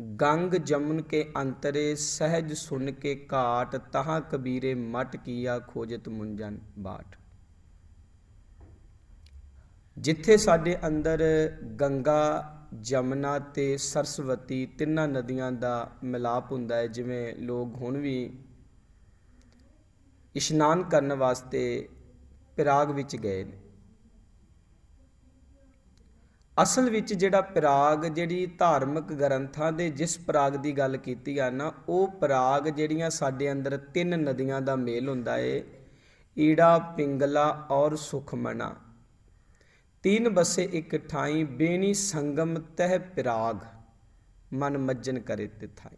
ਗੰਗ ਜਮਨ ਕੇ ਅੰਤਰੇ ਸਹਿਜ ਸੁਨ ਕੇ ਘਾਟ, ਤਹਾਂ ਕਬੀਰੇ ਮਟ ਕੀਆ ਖੋਜਤ ਮੁੰਜਨ ਬਾਟ। ਜਿੱਥੇ ਸਾਡੇ ਅੰਦਰ ਗੰਗਾ ਜਮਨਾ ਤੇ ਸਰਸਵਤੀ ਤਿੰਨਾਂ ਨਦੀਆਂ ਦਾ ਮਿਲਾਪ ਹੁੰਦਾ ਹੈ, ਜਿਵੇਂ ਲੋਕ ਹੁਣ ਵੀ ਇਸ਼ਨਾਨ ਕਰਨ ਵਾਸਤੇ ਪਿਰਾਗ ਵਿੱਚ ਗਏ ਨੇ। ਅਸਲ ਵਿੱਚ ਜਿਹੜਾ ਪਿਰਾਗ, ਜਿਹੜੀ ਧਾਰਮਿਕ ਗ੍ਰੰਥਾਂ ਦੇ ਜਿਸ ਪਿਰਾਗ ਦੀ ਗੱਲ ਕੀਤੀ ਆ ਨਾ, ਉਹ ਪਿਰਾਗ ਜਿਹੜੀਆਂ ਸਾਡੇ ਅੰਦਰ ਤਿੰਨ ਨਦੀਆਂ ਦਾ ਮੇਲ ਹੁੰਦਾ ਏ, ਈੜਾ, ਪਿੰਗਲਾ ਔਰ ਸੁਖਮਣਾ। ਤੀਨ ਬਸੇ ਇੱਕ ਠਾਈ ਬੇਣੀ ਸੰਗਮ ਤਹਿ ਪਿਰਾਗ, ਮਨ ਮੱਜਨ ਕਰੇ ਤਿਥਾਈ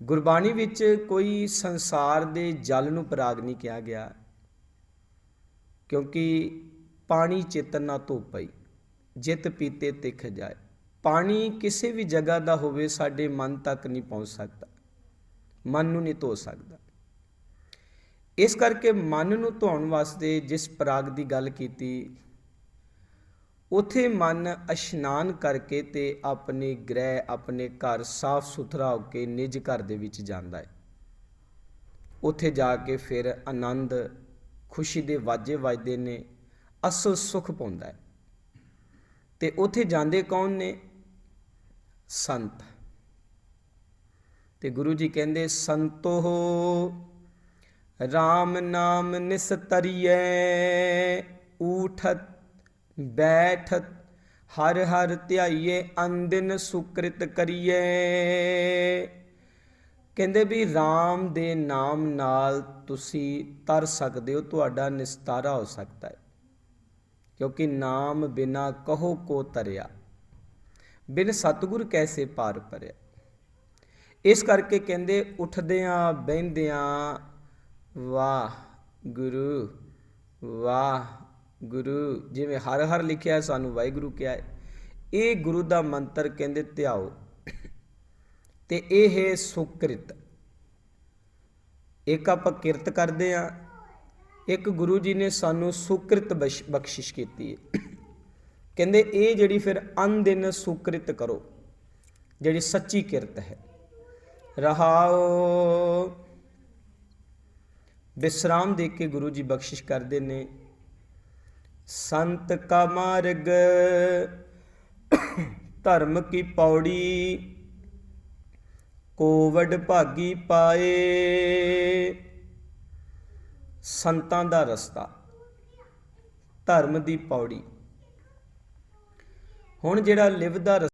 ਗੁਰਬਾਣੀ ਵਿੱਚ ਕੋਈ ਸੰਸਾਰ ਦੇ ਜਲ ਨੂੰ ਪਿਰਾਗ ਨਹੀਂ ਕਿਹਾ ਗਿਆ, ਕਿਉਂਕਿ ਪਾਣੀ ਚੇਤਨ ਨਾ ਧੋ ਪਈ। ਜਿਤ ਪੀਤੇ ਤਿਖ ਜਾਏ। ਪਾਣੀ ਕਿਸੇ ਵੀ ਜਗ੍ਹਾ ਦਾ ਹੋਵੇ, ਸਾਡੇ ਮਨ ਤੱਕ ਨਹੀਂ ਪਹੁੰਚ ਸਕਦਾ। ਮਨ ਨੂੰ ਨਹੀਂ ਧੋ ਸਕਦਾ। ਇਸ ਕਰਕੇ ਮਨ ਨੂੰ ਧੋਣ ਵਾਸਤੇ ਜਿਸ ਪ੍ਰਾਗ ਦੀ ਗੱਲ ਕੀਤੀ, ਉਥੇ ਮਨ ਇਸ਼ਨਾਨ ਕਰਕੇ ਤੇ ਆਪਣੇ ਗ੍ਰਹਿ, ਆਪਣੇ ਘਰ ਸਾਫ਼ ਸੁਥਰਾ ਹੋ ਕੇ ਨਿਜ ਘਰ ਦੇ ਵਿੱਚ ਜਾਂਦਾ ਹੈ। ਉਥੇ ਜਾ ਕੇ ਫਿਰ ਆਨੰਦ, ਖੁਸ਼ੀ ਦੇ ਵਾਜੇ ਵੱਜਦੇ ਨੇ, ਅਸਲ ਸੁਖ ਪਾਉਂਦਾ ਹੈ। ਤੇ ਉੱਥੇ ਜਾਂਦੇ ਕੌਣ ਨੇ? ਸੰਤ। ਤੇ ਗੁਰੂ ਜੀ ਕਹਿੰਦੇ ਸੰਤੋ RAM ਨਾਮ ਨਿਸਤਰੀਐ ਊਠਤ ਬੈਠਤ ਹਰ ਹਰ ਧਿਆਈਏ ਅੰਦਿਨ ਸੁਕ੍ਰਿਤ ਕਰੀਏ ਕਹਿੰਦੇ ਵੀ RAM ਦੇ ਨਾਮ ਨਾਲ ਤੁਸੀਂ ਤਰ ਸਕਦੇ ਹੋ, ਤੁਹਾਡਾ ਨਿਸਤਾਰਾ ਹੋ ਸਕਦਾ ਹੈ। ਕਿਉਂਕਿ ਨਾਮ ਬਿਨਾ ਕਹੋ ਕੋ ਤਰਿਆ ਬਿਨ ਸਤਗੁਰ ਕੈਸੇ ਪਾਰ ਪਰਿਆ। ਇਸ ਕਰਕੇ ਕਹਿੰਦੇ, ਉੱਠਦਿਆਂ ਬਹਿੰਦਿਆਂ ਵਾਹ ਗੁਰੂ ਵਾਹ ਗੁਰੂ ਜਿਵੇਂ ਹਰ ਹਰ ਲਿਖਿਆ ਸਾਨੂੰ ਵਾਹਿਗੁਰੂ ਕਿਹਾ ਹੈ। ਇਹ ਗੁਰੂ ਦਾ ਮੰਤਰ ਕਹਿੰਦੇ, ਧਿਆਓ। ਤੇ ਇਹ ਹੈ ਸੁਕ੍ਰਿਤ। ਇੱਕ ਆਪਾਂ ਕਿਰਤ ਕਰਦੇ ਆ ਇੱਕ ਗੁਰੂ ਜੀ ਨੇ ਸਾਨੂੰ ਸੁਕ੍ਰਿਤ ਬਖਸ਼ਿਸ਼ ਕੀਤੀ ਹੈ। ਕਹਿੰਦੇ ਇਹ ਜਿਹੜੀ ਫਿਰ ਅਨਦਿਨ ਸੁਕ੍ਰਿਤ ਕਰੋ, ਜਿਹੜੀ ਸੱਚੀ ਕਿਰਤ ਹੈ। ਰਹਾਓ। ਵਿਸਰਾਮ ਦੇ ਕੇ ਗੁਰੂ ਜੀ ਬਖਸ਼ਿਸ਼ ਕਰਦੇ ਨੇ। ਸੰਤ ਕਾ ਮਾਰਗ, ਧਰਮ ਕੀ ਪੌੜੀ, ਕੋਵਡ ਭਾਗੀ ਪਾਏ। ਸੰਤਾਂ ਦਾ ਰਸਤਾ ਧਰਮ ਦੀ ਪੌੜੀ। ਹੁਣ ਜਿਹੜਾ ਲਿਵ ਦਾ ਰਸ-